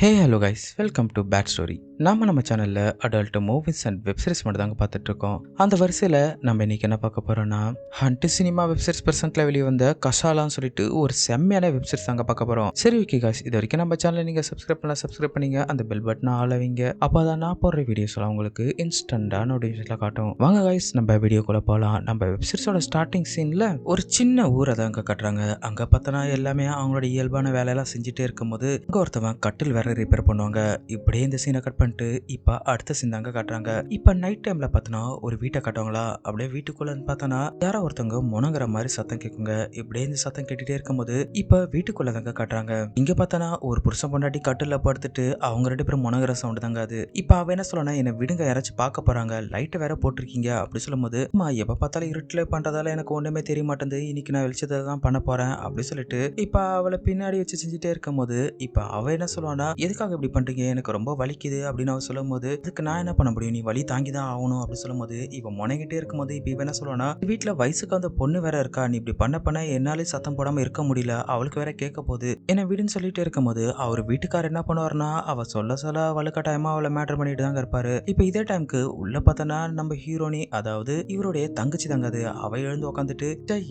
Hey hello guys welcome to bad story நம்ம நம்ம சேனலில் அடல்ட் மூவிஸ் அண்ட் வெப்சீரிஸ் மட்டும் தாங்க பார்த்துட்டு இருக்கோம் அந்த வரிசையில் நம்ம இன்னைக்கு என்ன பார்க்க போகிறோம்னா ஹண்ட் சினிமா வெப்சீரிஸ் பர்சன்ட்ல வெளியே வந்த கஷாலான்னு சொல்லிட்டு ஒரு செம்மையான வெப்சீரிஸ் தாங்க பார்க்க போகிறோம் சரி ஓகே கைஸ் இது வரைக்கும் நம்ம சேனலில் நீங்கள் சப்ஸ்கிரைப் பண்ணலாம் சப்ஸ்கிரைப் பண்ணிங்க. அந்த பெல் பட்டனை ஆளவீங்க. அப்போ தான் நான் போடுற வீடியோஸ் எல்லாம் உங்களுக்கு இன்ஸ்டண்ட்டாக நோட்டிஃபிகேஷனில் காட்டும். வாங்க கைஸ் நம்ம வீடியோக்குள்ளே போகலாம் நம்ம வெப்சீரிஸோட ஸ்டார்டிங் சீனில் ஒரு சின்ன ஊரை தான் அங்கே கட்டுறாங்க. அங்கே பார்த்தோன்னா எல்லாமே அவங்களோட இயல்பான வேலையெல்லாம் செஞ்சுட்டே இருக்கும்போது அங்கே ஒருத்தவன் கட்டில் வேற ரிப்பேர் பண்ணுவாங்க. இப்படியே இந்த சீனை கட் பண்ணிட்டு இப்போ அடுத்த சீன் தாங்க காட்டுறாங்க. இப்போ நைட் டைம்ல பார்த்தோன்னா ஒரு வீட்டை காட்டுவாங்களா? அப்படியே வீட்டுக்குள்ள பார்த்தோன்னா யாரோ ஒருத்தவங்க முணங்குற மாதிரி சத்தம் கேட்குங்க இப்படியே இந்த சத்தம் கேட்டுகிட்டே இருக்கும்போது இப்போ வீட்டுக்குள்ள தாங்க காட்டுறாங்க. இங்கே பார்த்தோன்னா ஒரு புருஷன் பொண்டாட்டி கட்டில் படுத்துட்டு அவங்க ரெண்டு பேரும் முணங்குற சவுண்டு தாங்க அது. இப்போ அவ என்ன சொல்லணும் என்னை விடுங்க யாராச்சும் பார்க்க போகிறாங்க லைட்டை வேற போட்டிருக்கீங்க. அப்படி சொல்லும்போது அம்மா எப்போ பார்த்தாலும் இருட்டில் பண்ணுறதால எனக்கு ஒன்றுமே தெரிய மாட்டேங்குது. இன்னைக்கு நான் வெளிச்சத்தை தான் பண்ண போகிறேன் அப்படி சொல்லிட்டு இப்போ அவளை பின்னாடி வச்சு செஞ்சுட்டே இருக்கும்போது இப்போ அவ என்ன சொல்லுவானா எதுக்காக இப்படி பண்றீங்க? எனக்கு ரொம்ப வலிக்குது அப்படின்னு அவ சொல்லும்போது இதுக்கு நான் என்ன பண்ண முடியும்? நீ வலி தாங்கி தான் ஆகணும். அப்படி சொல்லும்போது இவன் முனைகிட்டே இருக்கும்போது இப்போ இவன் என்ன சொல்லுவானா வீட்டில் வயசுக்கு அந்த பொண்ணு வேற இருக்கா? நீ இப்படி பண்ண பண்ண என்னாலே சத்தம் போடாம இருக்க முடியல. அவளுக்கு வேற கேட்க போகுது. என்ன வீடுன்னு சொல்லிட்டு இருக்கும்போது அவர் வீட்டுக்காரர் என்ன பண்ணுவார்னா அவ சொல்ல சொல்ல வலுக்கட்டாயமா அவளை மேட்டர் பண்ணிட்டு தாங்க இருப்பாரு. இப்போ இதே டைம்க்கு உள்ள பார்த்தோன்னா நம்ம ஹீரோனி அதாவது இவருடைய தங்கச்சி தாங்க அது. அவ எழுந்து உட்காந்துட்டு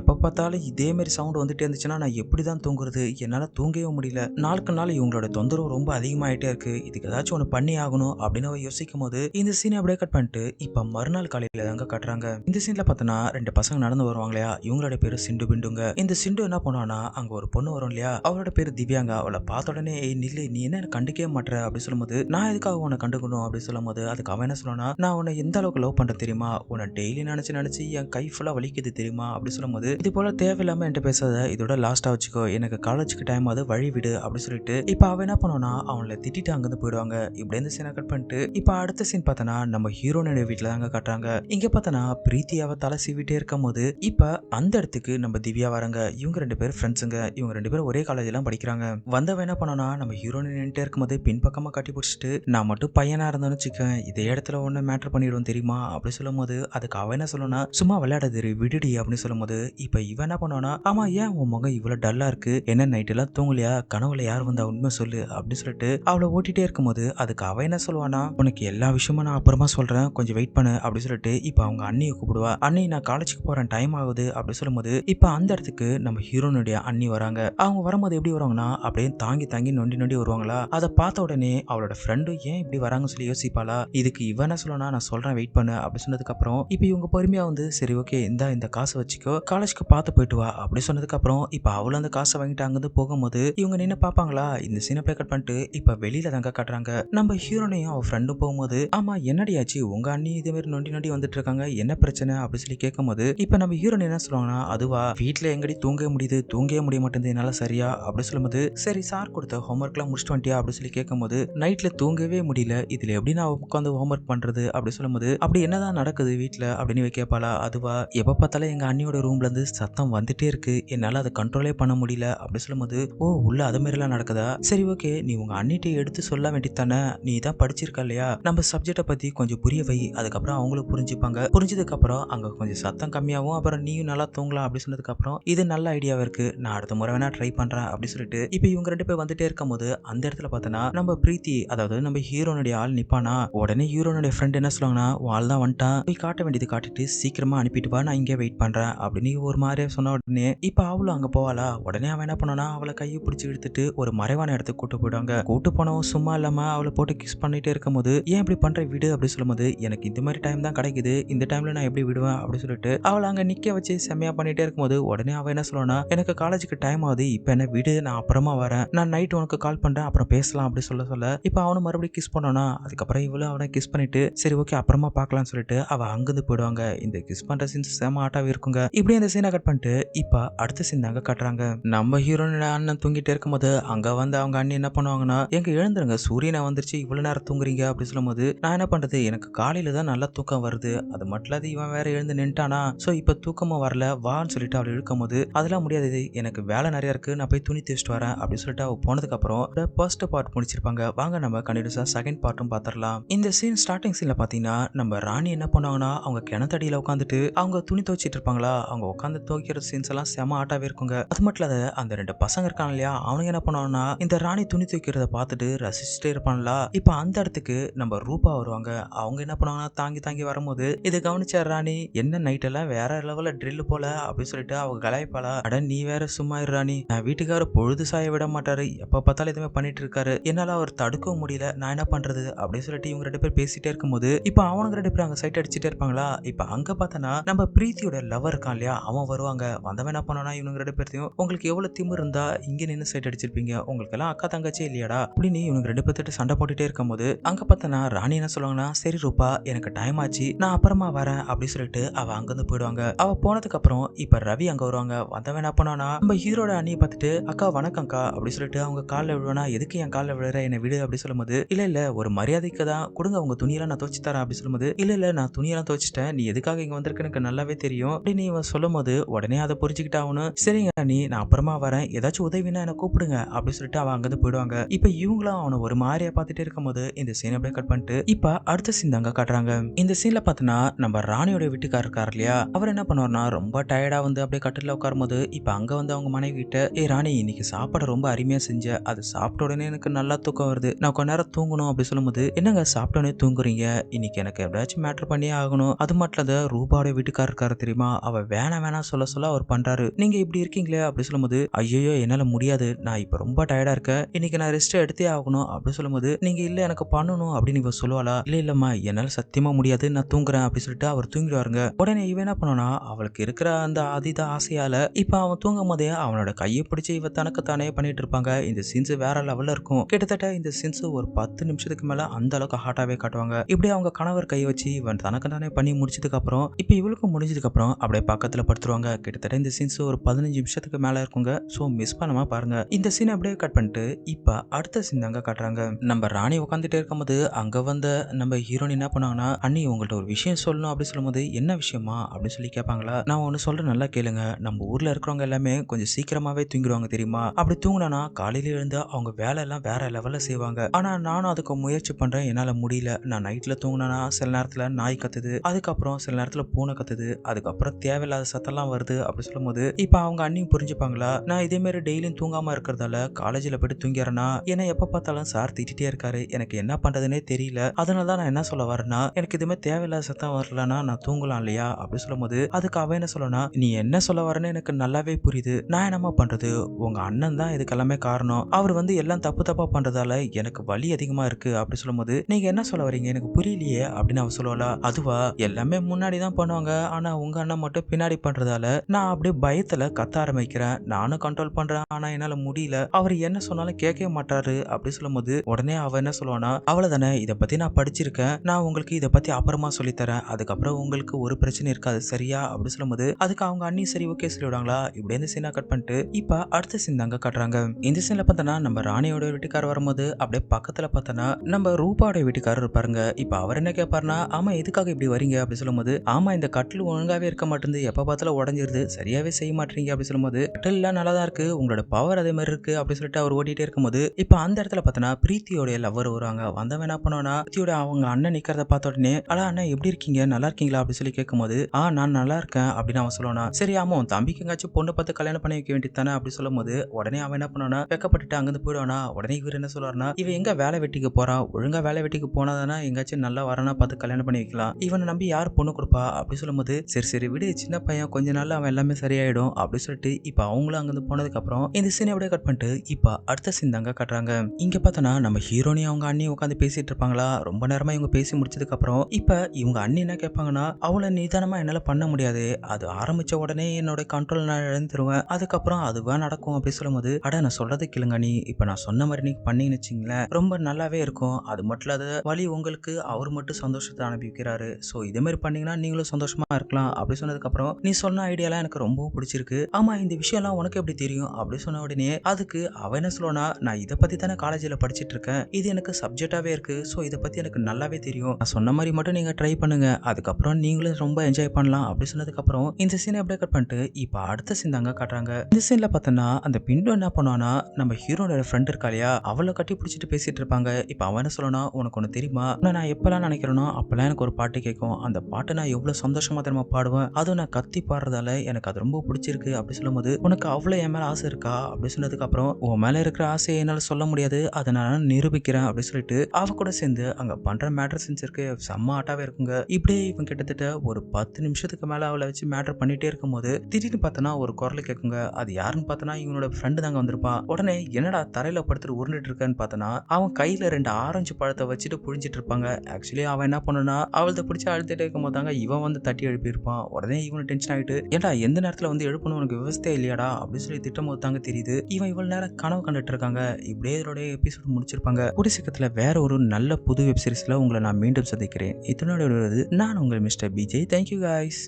எப்போ எப்ப பார்த்தாலும் இதே மாதிரி சவுண்ட் வந்துட்டே இருந்துச்சுன்னா நான் எப்படி தான் தூங்குறது? என்னால தூங்கவே முடியல. நாளுக்கு நாள் இவங்களோட தொந்தரவு ரொம்ப ரொம்ப அதிகமாயிட்டே இருக்கு. இதுக்கு ஏதாச்சும் ஒன்று பண்ணி ஆகணும் அப்படின்னு அவ யோசிக்கும் போது இந்த சீனை அப்படியே கட் பண்ணிட்டு இப்ப மறுநாள் காலையில தாங்க கட்டுறாங்க. இந்த சீன்ல பார்த்தோன்னா ரெண்டு பசங்க நடந்து வருவாங்க இல்லையா? இவங்களோட பேரு சிண்டு பிண்டுங்க. இந்த சிண்டு என்ன பண்ணுவானா அங்க ஒரு பொண்ணு வரும் இல்லையா? அவளோட பேரு திவ்யாங்க. அவளை பார்த்த உடனே "ஏய், நில்லு நீ என்ன எனக்கு கண்டுக்கவே மாட்ற? அப்படின்னு சொல்லும்போது நான் எதுக்காக உன்னை கண்டுக்கணும்? அப்படின்னு சொல்லும்போது அதுக்கு அவன் என்ன சொல்லுவானா நான் உன்னை எந்த அளவுக்கு லவ் பண்றேன் தெரியுமா? உன்னை டெய்லி நினைச்சு நினைச்சு என் கை ஃபுல்லா வலிக்குது தெரியுமா? அப்படின்னு சொல்லும்போது இது போல தேவையில்லாம என்கிட்ட பேசாத. இதோட லாஸ்டா வச்சுக்கோ. எனக்கு காலேஜுக்கு டைம் அது வழி விடு. அப்படின்னு சொல்லிட்டு இப்போ அவன் என்ன பண்ணுவானா அவங்கள திட்டிட்டு அங்கிருந்து போயிடுவாங்க. இப்படி இந்த சீனை கட் பண்ணிட்டு இப்போ அடுத்த சீன் பார்த்தோன்னா நம்ம ஹீரோனுடைய வீட்டில் தாங்க காட்டுறாங்க. இங்க பார்த்தோன்னா பிரீத்தி அவ தலை சீவிட்டே இருக்கும் போது இப்போ அந்த இடத்துக்கு நம்ம திவ்யா வராங்க. இவங்க ரெண்டு பேரும் ஃப்ரெண்ட்ஸுங்க இவங்க ரெண்டு பேரும் ஒரே காலேஜ்லாம் படிக்கிறாங்க. வந்தவன் என்ன பண்ணனா நம்ம ஹீரோயின் நின்றுட்டே இருக்கும்போது பின்பக்கமாக கட்டி பிடிச்சிட்டு நான் மட்டும் பையனாக இருந்தேன்னு வச்சுக்கேன் இதே இடத்துல ஒன்று மேட்டர் பண்ணிடுவோம் தெரியுமா? அப்படி சொல்லும்போது அதுக்கு அவன் என்ன சொல்லணும்னா சும்மா விளையாடாது விடுடி அப்படின்னு சொல்லும்போது இப்போ இவன் என்ன பண்ணுவானா ஆமா ஏன் உன் முகம் இவ்வளோ டல்லாக இருக்கு? என்ன நைட் எல்லாம் தூங்கலையா? கனவுல யார் வந்தா உண்மை சொல்லு அப்படின்னு சொல்லிட்டு அவளை ஓட்டிட்டே இருக்கும்போது அதுக்கு அவன் என்ன சொல்லுவானா உனக்கு எல்லா விஷயமும் நான் அப்புறமா சொல்றேன். கொஞ்சம் வெயிட் பண்ணு அப்படி சொல்லிட்டு இப்போ அவங்க அண்ணியை கூப்பிடுவா. அண்ணி நான் காலேஜுக்கு போறேன். டைம் ஆகுது. அப்படி சொல்லும்போது இப்போ அந்த இடத்துக்கு நம்ம ஹீரோனுடைய அண்ணி வராங்க. அவங்க வரும்போது எப்படி வருவாங்கன்னா அப்படியே தாங்கி தாங்கி நொண்டி நொண்டி வருவாங்களா? அதை பார்த்த உடனே அவளோட ஃப்ரெண்டும் ஏன் இப்படி வராங்கன்னு சொல்லி யோசிப்பாளா? இதுக்கு இவன் என்ன சொல்லனா நான் சொல்றேன். வெயிட் பண்ணு அப்படி சொன்னதுக்கு அப்புறம் இப்போ இவங்க பொறுமையா வந்து சரி ஓகே இந்த இந்த காசை வச்சுக்கோ. காலேஜ்க்கு பார்த்து போயிட்டு வா. அப்படி சொன்னதுக்கு அப்புறம் இப்போ அவளும் அந்த காசை வாங்கிட்டு அங்கிருந்து போகும்போது இவங்க நின்று பார்ப்பாங்களா? இந்த சீனை ப்ளே கட் பண்ணிட்டு இப்போ வெளியில தாங்க காட்டுறாங்க. நம்ம ஹீரோனையும் அவன் ஃப்ரெண்டும் போகும்போது ஆமா என்னடியாச்சு உங்க அண்ணி இதே மாதிரி நொண்டி நொண்டி வந்துட்டு இருக்காங்க என்ன பிரச்சனை? அப்படின்னு சொல்லி கேட்கும்போது இப்போ நம்ம ஹீரோன் என்ன சொல்லுவாங்கன்னா அதுவா? வீட்டில் எங்கடி தூங்கவே முடியுது? தூங்கவே முடிய மாட்டேங்குது. என்னால சரியா? அப்படி சொல்லும்போது சரி சார் கொடுத்த ஹோம்ஒர்க்லாம் முடிச்சுட்டு வந்துட்டியா? அப்படின்னு சொல்லி கேட்கும்போது நைட்ல தூங்கவே முடியல. இதுல எப்படி நான் உட்காந்து ஹோம்ஒர்க் பண்றது? அப்படி சொல்லும்போது அப்படி என்னதான் நடக்குது வீட்டில் அப்படின்னு கேட்பாளா அதுவா? எப்ப பார்த்தாலும் எங்க அண்ணியோட ரூம்ல இருந்து சத்தம் வந்துட்டே இருக்கு. என்னால அதை கண்ட்ரோலே பண்ண முடியல. அப்படி சொல்லும்போது ஓ உள்ள அது மாதிரிலாம் நடக்குதா? சரி ஓகே நீ உங்க அண்ணிட்ட எடுத்து சொல்ல வேண்டித்தானே நீ தான் படிச்சிருக்க இல்லையா? நம்ம சப்ஜெக்டை பத்தி கொஞ்சம் புரிய வை. அதுக்கப்புறம் அவங்களும் புரிஞ்சுப்பாங்க. புரிஞ்சதுக்கு அப்புறம் அங்க கொஞ்சம் சத்தம் கம்மியாகும் அப்புறம் நீயும் நல்லா தூங்கலாம் அப்படி சொன்னதுக்கு அப்புறம் இது நல்ல ஐடியாவா இருக்கு. நான் அடுத்த முறை வேணா ட்ரை பண்றேன் அப்படின்னு சொல்லிட்டு இப்போ இவங்க ரெண்டு பேர் வந்துட்டே இருக்கும் போது அந்த இடத்துல பார்த்தோன்னா நம்ம பிரீத்தி அதாவது நம்ம ஹீரோனுடைய ஆள் நிப்பானா? உடனே ஹீரோனுடைய ஃப்ரெண்ட் என்ன சொல்லுவாங்கன்னா ஆள் தான் வந்துட்டான். போய் காட்ட வேண்டியது காட்டிட்டு சீக்கிரமா அனுப்பிட்டு வா நான் இங்கே வெயிட் பண்றேன். அப்படின்னு ஒரு மாதிரியே சொன்ன உடனே இப்போ அவளும் அங்க போவாளா? உடனே அவன் என்ன பண்ணானா அவளை கையை பிடிச்சி எடுத்துட்டு ஒரு மறைவான இடத்துக்கு கூட்டு போயிடுவாங்க. கூட்டு போனவும் சும்மா இல்லாம அவளை போட்டு கிஸ் பண்ணிட்டே இருக்கும்போது ஏன் இப்படி பண்ற? விடு அப்படி சொல்லும்போது எனக்கு இந்த மாதிரி டைம் தான் கிடைக்குது. இந்த டைம்ல நான் எப்படி விடுவேன்? அப்படின்னு சொல்லிட்டு அவளை அங்க நிக்க வச்சு செம்மையா பண்ணிட்டே இருக்கும்போது உடனே அவ என்ன சொல்லுவானா எனக்கு காலேஜுக்கு டைம் ஆகுது. இப்போ என்ன விடு நான் அப்புறமா வரேன். நான் நைட் உனக்கு கால் பண்றேன். அப்புறம் பேசலாம் அப்படி சொல்ல சொல்ல இப்போ அவனும் மறுபடியும் கிஸ் பண்ணானா அதுக்கப்புறம் இவளும் அவனை கிஸ் பண்ணிட்டு சரி ஓகே அப்புறமா பார்க்கலாம்னு சொல்லிட்டு அவ அங்கிருந்து போயிடுவாங்க. இந்த கிஸ் பண்ற சீன்ஸ் செம ஆட்டாவே இருக்குங்க. இப்படி அந்த சீனை கட் பண்ணிட்டு இப்போ அடுத்த சீன் தாங்க கட்டுறாங்க. நம்ம ஹீரோனோட அண்ணன் தூங்கிட்டே இருக்கும்போது அங்க வந்து அவங்க அண்ணி என்ன பண்ணுவாங்க சொல்லுவாங்கன்னா எங்க எழுந்துருங்க சூரியனை வந்துருச்சு இவ்வளவு நேரம் தூங்குறீங்க? அப்படின்னு சொல்லும்போது நான் என்ன பண்றது? எனக்கு காலையில தான் நல்லா தூக்கம் வருது. அது மட்டும் இல்லாத இவன் வேற எழுந்து நின்ட்டானா? சோ இப்போ தூக்கமும் வரல வான்னு சொல்லிட்டு அவள் இழுக்கும் போது அதெல்லாம் முடியாது இது. எனக்கு வேலை நிறைய இருக்கு நான் போய் துணி தேய்ச்சிட்டு வரேன். அப்படின்னு சொல்லிட்டு அவ போனதுக்கு அப்புறம் ஃபர்ஸ்ட் பார்ட் முடிச்சிருப்பாங்க. வாங்க நம்ம கண்டினியூஸா செகண்ட் பார்ட்டும் பாத்திரலாம். இந்த சீன் ஸ்டார்டிங் சீன்ல பாத்தீங்கன்னா நம்ம ராணி என்ன பண்ணுவாங்கன்னா அவங்க கிணத்தடியில உட்காந்துட்டு அவங்க துணி துவைச்சிட்டு இருப்பாங்களா? அவங்க உட்காந்து துவைக்கிற சீன்ஸ் எல்லாம் செம ஆட்டாவே இருக்குங்க. அது மட்டும் இல்லாத அந்த ரெண்டு பசங்க இருக்காங்க இல்லையா? அவனுங்க என்ன பண்ணுவாங்கன்னா இந்த ராணி துணி துவைக்க துடிக்கிறத பார்த்துட்டு ரசிச்சுட்டே இருப்பான்லா. இப்போ அந்த இடத்துக்கு நம்ம ரூபா வருவாங்க. அவங்க என்ன பண்ணுவாங்கன்னா தாங்கி தாங்கி வரும்போது இதை கவனிச்ச ராணி என்ன நைட் எல்லாம் வேற லெவல்ல ட்ரில் போல? அப்படின்னு சொல்லிட்டு அவங்க கலாய்ப்பாளா அட நீ வேற சும்மா இரு ராணி. நான் வீட்டுக்காரர் பொழுது சாய விட மாட்டாரு. எப்ப பார்த்தாலும் எதுவுமே பண்ணிட்டு இருக்காரு. என்னால அவர் தடுக்கவும் முடியல. நான் என்ன பண்றது? அப்படின்னு சொல்லிட்டு இவங்க ரெண்டு பேர் பேசிட்டே இருக்கும்போது இப்போ அவனுங்க ரெண்டு பேரும் அங்க சைட் அடிச்சுட்டே இருப்பாங்களா? இப்போ அங்க பார்த்தனா நம்ம பிரீத்தியோட லவர் இருக்கான் இல்லையா? அவன் வருவாங்க. வந்தவன் என்ன பண்ணானா இவனுங்க ரெண்டு பேர்த்தையும் உங்களுக்கு எவ்வளவு திமிர் இருந்தா இங்க நின்று சைட் அடிச்சிருப்பீங்க. உங்களுக்கு எல்லாம் அக்கா தங்கச்சி இல்லையா? இல்லையாடா? அப்படின்னு இவனுக்கு ரெண்டு பேர்த்திட்டு சண்டை போட்டுட்டே இருக்கும்போது அங்க பார்த்தனா ராணி என்ன சொல்லுவாங்கன்னா சரி ரூபா எனக்கு டைம் ஆச்சு. நான் அப்புறமா வரேன். அப்படின்னு சொல்லிட்டு அவ அங்கிருந்து போயிடுவாங்க. அவ போனதுக்கு அப்புறம் இப்ப ரவி அங்க வருவாங்க. வந்தவன் என்ன பண்ணானா நம்ம ஹீரோட அண்ணியை பார்த்துட்டு அக்கா வணக்கம்க்கா அப்படின்னு சொல்லிட்டு அவங்க காலில் விழுவனா எதுக்கு என் காலில் விழுற? என்னை விடு. அப்படி சொல்லும்போது இல்ல இல்ல ஒரு மரியாதைக்கு தான். கொடுங்க உங்க துணியெல்லாம் நான் துவச்சு தரேன். அப்படின்னு சொல்லும்போது இல்ல இல்ல நான் துணியெல்லாம் துவச்சிட்டேன். நீ எதுக்காக இங்க வந்திருக்க எனக்கு நல்லாவே தெரியும். அப்படின்னு இவன் சொல்லும்போது உடனே அதை புரிஞ்சுக்கிட்டு ஆகணும் சரிங்க நீ நான் அப்புறமா வரேன். ஏதாச்சும் உதவினா என்ன கூப்பிடுங்க. அப்படின்னு சொல்லிட்டு அவன் அங்கிருந்து போயிடுவாங்க. இப்போ இவங்களும் அவனை ஒரு மாதிரியா பார்த்துட்டே இருக்கும்போது இந்த சீன் அப்படியே கட் பண்ணிட்டு இப்போ அடுத்த சீன் தாங்க காட்டுறாங்க. இந்த சீன்ல பார்த்தோன்னா நம்ம ராணியோட வீட்டுக்கார் இருக்கார் இல்லையா? அவர் என்ன பண்ணுவார்னா ரொம்ப டயர்டா வந்து அப்படியே கட்டில உட்காரும்போது இப்போ அங்க வந்து அவங்க மனைவி கிட்ட ஏ ராணி இன்னைக்கு சாப்பாடு ரொம்ப அருமையா செஞ்ச அது சாப்பிட்ட உடனே எனக்கு நல்லா தூக்கம் வருது. நான் கொஞ்ச நேரம் தூங்கணும் அப்படி சொல்லும்போது என்னங்க சாப்பிட்ட உடனே தூங்குறீங்க? இன்னைக்கு எனக்கு எப்படியாச்சும் மேட்டர் பண்ணியே ஆகணும். அது மட்டும் இல்லாத ரூபாவோட வீட்டுக்காரர் இருக்காரு தெரியுமா? அவ வேணாம் வேணாம் சொல்ல சொல்ல அவர் பண்றாரு. நீங்க இப்படி இருக்கீங்களே அப்படி சொல்லும்போது ஐயோ என்னால முடியாது. நான் இப்ப ரொம்ப டயர்டா இருக்கேன். இன்னைக்கு நான் ரெஸ்ட் எடுத்தே ஆகணும் அப்படி சொல்லும்போது நீங்க இல்ல எனக்கு பண்ணணும் அப்படின்னு இவ சொல்லுவாளா? இல்ல இல்லம்மா என்னால சத்தியமா முடியாது நான் தூங்குறேன் அப்படின்னு சொல்லிட்டு அவர் தூங்கிடுவாருங்க. உடனே இவன் என்ன பண்ணனா அவளுக்கு இருக்கிற அந்த அதீத ஆசையால இப்ப அவன் தூங்கும் போதே அவனோட கையை பிடிச்சி இவ தனக்கு தானே பண்ணிட்டு இருப்பாங்க. இந்த சீன்ஸ் வேற லெவல்ல இருக்கும். கிட்டத்தட்ட இந்த சீன்ஸ் ஒரு பத்து நிமிஷத்துக்கு மேல அந்த அளவுக்கு ஹாட்டாவே காட்டுவாங்க. இப்படி அவங்க கணவர் கை வச்சு இவன் தனக்கு தானே பண்ணி முடிச்சதுக்கு அப்புறம் இப்ப இவளுக்கு முடிஞ்சதுக்கு அப்புறம் அப்படியே பக்கத்துல படுத்துருவாங்க. கிட்டத்தட்ட இந்த சீன்ஸ் ஒரு பதினஞ்சு நிமிஷத்துக்கு மேல இருக்குங்க. ஸோ மிஸ் பண்ணாம பாருங்க. இந்த சீன் அப்படியே கட் பண்ணிட்டு இப்ப அடுத்த சீன் தாங்க காட்டுறாங்க. நம்ம ராணி உட்காந்துட்டே இருக்கும்போது அங்க வந்த நம்ம ஹீரோயின் என்ன பண்ணாங்கன்னா அண்ணி உங்கள்ட்ட ஒரு விஷயம் சொல்லணும் அப்படின்னு சொல்லும்போது என்ன விஷயமா? அப்படின்னு சொல்லி கேட்பாங்களா? நான் ஒன்று சொல்றேன் நல்லா கேளுங்க. நம்ம ஊர்ல இருக்கிறவங்க எல்லாமே கொஞ்சம் சீக்கிரமாவே தூங்கிடுவாங்க தெரியுமா? அப்படி தூங்கினா காலையில இருந்து அவங்க வேலை எல்லாம் வேற லெவல்ல செய்வாங்க. ஆனா நானும் அதுக்கு முயற்சி பண்றேன் என்னால முடியல. நான் நைட்ல தூங்கினா சில நேரத்துல நாய் கத்துது. அதுக்கப்புறம் சில நேரத்துல பூனை கத்துது. அதுக்கப்புறம் தேவையில்லாத சத்தம்லாம் வருது. அப்படி சொல்லும்போது இப்ப அவங்க அண்ணியும் புரிஞ்சுப்பாங்களா? நான் இதே மாதிரி டெய்லியும் தூங்காம இருக்கிறதால காலேஜ்ல போயிட்டு தூங்கிறேன்னா என்ன எப்ப பார்த்தாலும் சார் திட்டிட்டே இருக்காரு. எனக்கு என்ன பண்ணுறதுனே தெரியல. அதனால தான் நான் என்ன சொல்ல வரேன்னா எனக்கு எதுவுமே தேவையில்லாத சத்தம் வரலன்னா நான் தூங்கலாம் இல்லையா? அப்படி சொல்லும்போது அதுக்கு அவன் என்ன சொல்லனா நீ என்ன சொல்ல வரேன்னு எனக்கு நல்லாவே புரியுது. நான் என்னம்மா பண்றது? உங்க அண்ணன் தான் இதுக்கு எல்லாமே காரணம். அவர் வந்து எல்லாம் தப்பு தப்பா பண்றதால எனக்கு வலி அதிகமா இருக்கு. அப்படி சொல்லும்போது நீங்க என்ன சொல்ல வரீங்க? எனக்கு புரியலையே அப்படின்னு அவன் சொல்லுவாளா அதுவா? எல்லாமே முன்னாடி தான் பண்ணுவாங்க. ஆனா உங்க அண்ணன் மட்டும் பின்னாடி பண்றதால நான் அப்படியே பயத்துல கத்த ஆரம்பிக்கிறேன். நானும் கண்ட்ரோல் பண்றேன். ஆனா என்னால முடியல. அவர் என்ன சொன்னாலும் கேட்கவே மாட்டாரு அப்படி சொல்லும்போது உடனே அவன் என்ன சொல்லுவானா அவ்வளவுதானே இதை பத்தி நான் படிச்சிருக்கேன். நான் உங்களுக்கு இதை பத்தி அப்புறமா சொல்லித்தரேன் அதுக்கப்புறம் உங்களுக்கு ஒரு பிரச்சனை இருக்காது. சரியா? அப்படி சொல்லும்போது அதுக்கு அவங்க அண்ணி சரி ஓகே சொல்லிவிடுவாங்களா? இப்படி இந்த சீனா கட் பண்ணிட்டு இப்ப அடுத்த சீன் தாங்க காட்டுறாங்க. இந்த சீன்ல பார்த்தோன்னா நம்ம ராணியோட வீட்டுக்காரர் வரும்போது அப்படியே பக்கத்துல பார்த்தோன்னா நம்ம ரூபாவோட வீட்டுக்காரர் இருப்பாருங்க. இப்ப அவர் என்ன கேட்பாருன்னா ஆமா எதுக்காக இப்படி வரீங்க? அப்படி சொல்லும்போது ஆமா இந்த கட்டில் ஒழுங்காவே இருக்க மாட்டேங்குது. எப்ப பார்த்தாலும் உடஞ்சிருது. சரியாவே செய்ய மாட்டீங்க அப்படி சொல்லும்போது கட்டில்லாம் நல்லா தான் இருக்கு. உங்களோட பவர் அதே மாதிரி இருக்கு. அப்படி சொல்லிட்டு அவர் ஓட்டிட்டே இருக்கும்போது இப்போ அந்த இடத்துல பார்த்தோன்னா பிரீத்தியோடைய லவ்வர் வருவாங்க. வந்தவன் என்ன பண்ணுவானா பிரீத்தியோட அவங்க அண்ணன் நிக்கிறத பார்த்த உடனே அடா அண்ணன் எப்படி இருக்கீங்க? நல்லா இருக்கீங்களா? அப்படின்னு சொல்லி கேட்கும்போது ஆ நான் நல்லா இருக்கேன் அப்படின்னு அவன் சொல்லுவானா. சரி ஆமா உன் தம்பிக்கு எங்காச்சும் பொண்ணு பார்த்து கல்யாணம் பண்ணி வைக்க வேண்டியது தானே? அப்படி சொல்லும்போது உடனே அவன் என்ன பண்ணுவானா வெக்கப்பட்டுட்டு அங்கிருந்து போயிடுவானா. உடனே இவர் என்ன சொல்லுவாருன்னா இவன் எங்க வேலை வெட்டிக்கு போறான் ஒழுங்கா வேலை வெட்டிக்கு போனாதானா எங்காச்சும் நல்லா வரனா பார்த்து கல்யாணம் பண்ணி வைக்கலாம். இவனை நம்பி யார் பொண்ணு கொடுப்பா? அப்படின்னு சொல்லும்போது சரி சரி விடு சின்ன பையன். கொஞ்ச நாள் அவன் எல்லாமே சரியாயிடும். அப்படின்னு சொல்லிட்டு இப்போ அவங்களும் அங்கிருந்து போனதுக்கு அப்புறம் இந்த சீனை அப்படியே கட் பண்ணிட்டு இப்போ அடுத்த சீன் தாங்க காட்டுறாங்க. இங்க பார்த்தோன்னா நம்ம ஹீரோனி அவங்க அண்ணி உட்காந்து பேசிட்டு இருப்பாங்களா? ரொம்ப நேரமா இவங்க பேசி முடிச்சதுக்கு அப்புறம் இப்போ இவங்க அண்ணி என்ன கேட்பாங்கன்னா அவளை நிதானமா என்னால பண்ண முடியாது. அது ஆரம்பிச்ச உடனே என்னோட கண்ட்ரோல் நான் இழந்துருவேன். அதுக்கப்புறம் அதுவா நடக்கும். அப்படி சொல்லும்போது அட நான் சொல்றது கேளுங்க நீ இப்போ நான் சொன்ன மாதிரி நீங்க பண்ணீங்கன்னு வச்சிங்களேன் ரொம்ப நல்லாவே இருக்கும். அது மட்டும் இல்லாத வழி உங்களுக்கு அவர் மட்டும் சந்தோஷத்தை அனுப்பிக்கிறாரு ஸோ இதே மாதிரி பண்ணீங்கன்னா நீங்களும் சந்தோஷமா இருக்கலாம். அப்படி சொன்னதுக்கு அப்புறம் நீ சொன்ன ஐடியாலாம் எனக்கு ரொம்பவும் பிடிச்சிருக்கு. ஆமா இந்த விஷயம்லாம் உனக்கு எப்படி தெரியும்? அப்படி சொன்ன உடனே அதுக்கு அவ என்ன சொல்லுவானா நான் இதை பத்தி தானே காலேஜில் படிச்சுட்டு இருக்கேன் இது எனக்கு சப்ஜெக்டாகவே இருக்கு. ஸோ இதை பத்தி எனக்கு நல்லாவே தெரியும். நான் சொன்ன மாதிரி மட்டும் நீங்க ட்ரை பண்ணுங்க. அதுக்கப்புறம் நீங்களும் ரொம்ப என்ஜாய் பண்ணலாம் அப்படி சொன்னதுக்கு அப்புறம் இந்த சீனை அப்படியே கட் பண்ணிட்டு இப்போ அடுத்த சீன் தாங்க காட்டுறாங்க. இந்த சீன்ல பார்த்தோன்னா அந்த பிண்டு என்ன பண்ணுவானா நம்ம ஹீரோனோட ஃப்ரெண்ட் இருக்கா இல்லையா அவளை கட்டி பிடிச்சிட்டு பேசிட்டு இருப்பாங்க. இப்போ அவன் என்ன சொல்லணும் உனக்கு ஒன்று தெரியுமா? நான் எப்பெல்லாம் நினைக்கிறேனோ அப்பெல்லாம் எனக்கு ஒரு பாட்டு கேட்கும் அந்த பாட்டை நான் எவ்வளோ சந்தோஷமா தெரியுமா பாடுவேன். அதுவும் நான் கத்தி பாடுறதால எனக்கு அது ரொம்ப பிடிச்சிருக்கு. அப்படி சொல்லும்போது உனக்கு அவ்வளோ என் மேல ஆசை இருக்கா? அப்படி சொன்னதுக்கு அப்புறம் உன் மேல இருக்கிற ஆசையை என்னால என்னால் சொல்ல முடியாது. அதை நான் நிரூபிக்கிறேன் அப்படின்னு சொல்லிட்டு அவ கூட சேர்ந்து அங்கே பண்ணுற மேட்ரு செஞ்சிருக்கு செம்ம ஆட்டாவே இருக்குங்க. இப்படியே இவன் கிட்டத்தட்ட ஒரு பத்து நிமிஷத்துக்கு மேலே அவளை வச்சு மேட்ரு பண்ணிட்டே இருக்கும்போது திடீர்னு பார்த்தோன்னா ஒரு குரல் கேட்குங்க அது யாருன்னு பார்த்தோன்னா இவனோட ஃப்ரெண்டு தாங்க வந்திருப்பான் உடனே என்னடா தரையில் படுத்துட்டு உருண்டுட்டு இருக்கான்னு பார்த்தோன்னா அவன் கையில் ரெண்டு ஆரஞ்சு பழத்தை வச்சுட்டு புழிஞ்சிட்டு இருப்பாங்க. ஆக்சுவலி அவன் என்ன பண்ணனா அவள்கிட்ட பிடிச்சி அழுத்திட்டே இருக்கும் போதாங்க இவன் வந்து தட்டி எழுப்பியிருப்பான். உடனே இவனு டென்ஷன் ஆகிட்டு ஏன்டா எந்த நேரத்தில் வந்து எழுப்பணும் உனக்கு விவசாயம் இல்லையாடா? அப்படின்னு சொல்லி திட்டம் போது தாங்க தெரியுது இவன் இவ்வளோ நேரம் கனவு கண்டுட்டு இருக்காங்க. இப்படியே இதனுடைய எபிசோட் முடிச்சிருப்பாங்க. கூடிய சீக்கிரத்தில் வேற ஒரு நல்ல புது வெப்சீரிஸில் உங்களை நான் மீண்டும் சந்திக்கிறேன். இதனோட வருவது நான் உங்கள் மிஸ்டர் பிஜே தேங்க்யூ காய்ஸ்